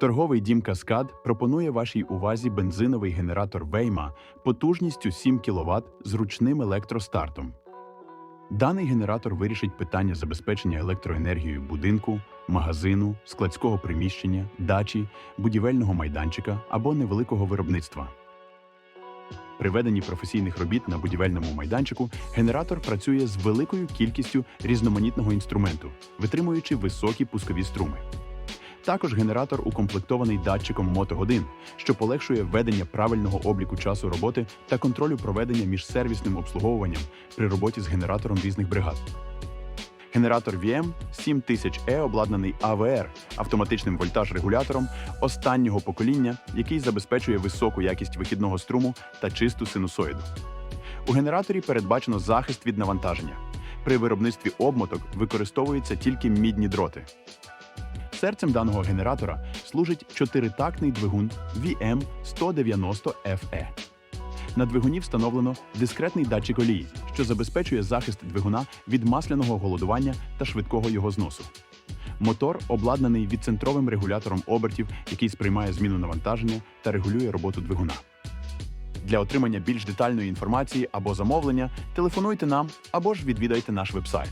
Торговий дім Каскад пропонує вашій увазі бензиновий генератор Вейма потужністю 7 кВт з ручним електростартом. Даний генератор вирішить питання забезпечення електроенергією будинку, магазину, складського приміщення, дачі, будівельного майданчика або невеликого виробництва. При веденні професійних робіт на будівельному майданчику генератор працює з великою кількістю різноманітного інструменту, витримуючи високі пускові струми. Також генератор укомплектований датчиком мотогодин, що полегшує ведення правильного обліку часу роботи та контролю проведення між сервісним обслуговуванням при роботі з генератором різних бригад. Генератор VM 7000E обладнаний АВР автоматичним вольтаж-регулятором останнього покоління, який забезпечує високу якість вихідного струму та чисту синусоїду. У генераторі передбачено захист від навантаження. При виробництві обмоток використовуються тільки мідні дроти. Серцем даного генератора служить чотиритактний двигун VM190FE. На двигуні встановлено дискретний датчик олії, що забезпечує захист двигуна від масляного голодування та швидкого його зносу. Мотор обладнаний відцентровим регулятором обертів, який сприймає зміну навантаження та регулює роботу двигуна. Для отримання більш детальної інформації або замовлення телефонуйте нам або ж відвідайте наш вебсайт